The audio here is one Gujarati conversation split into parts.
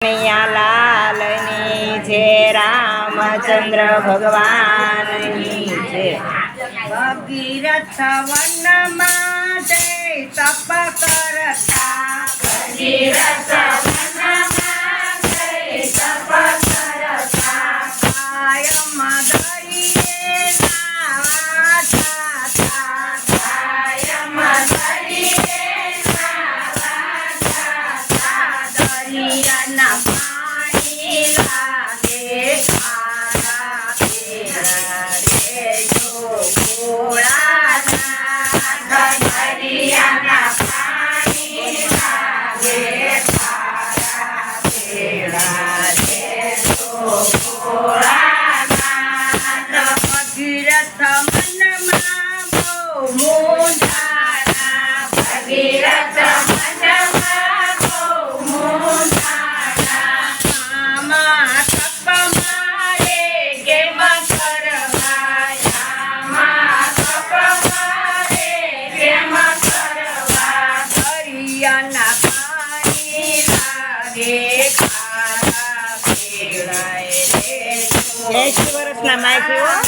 કનૈયા લાલની જે રામચંદ્ર ભગવાનની જે ભગીરથ વનમાં જય તપ કરતા. ભગીરથ વનમાં Next, what is my mic here?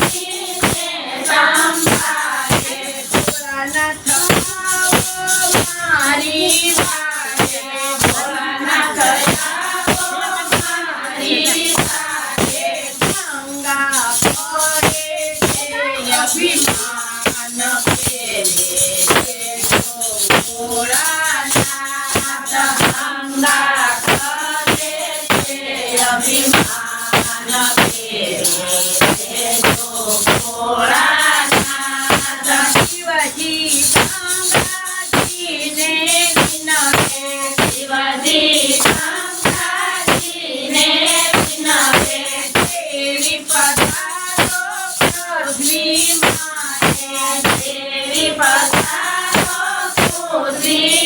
see.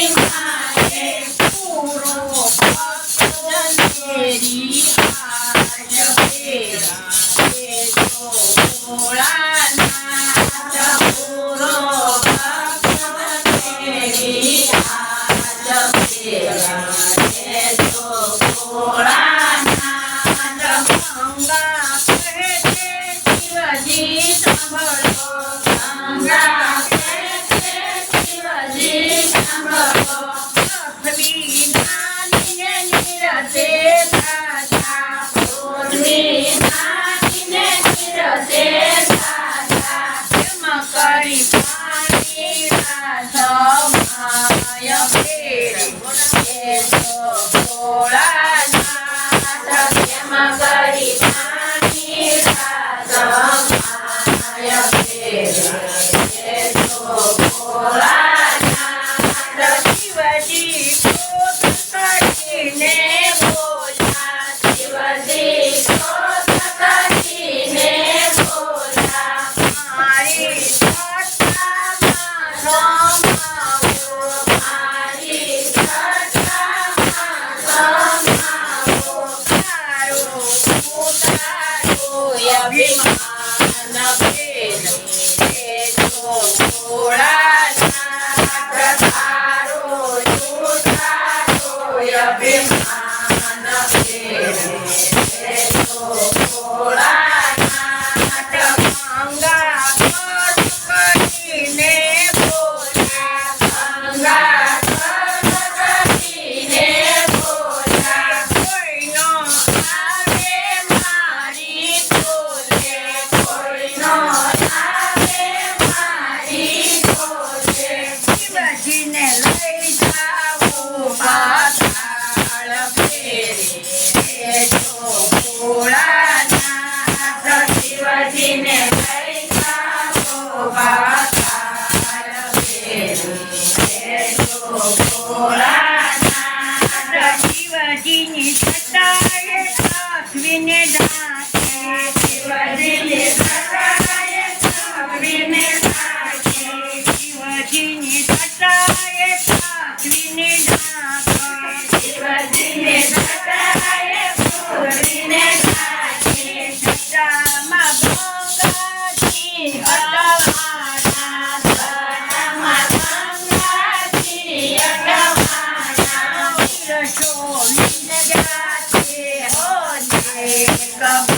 Yeah. Holi लगाते होली कब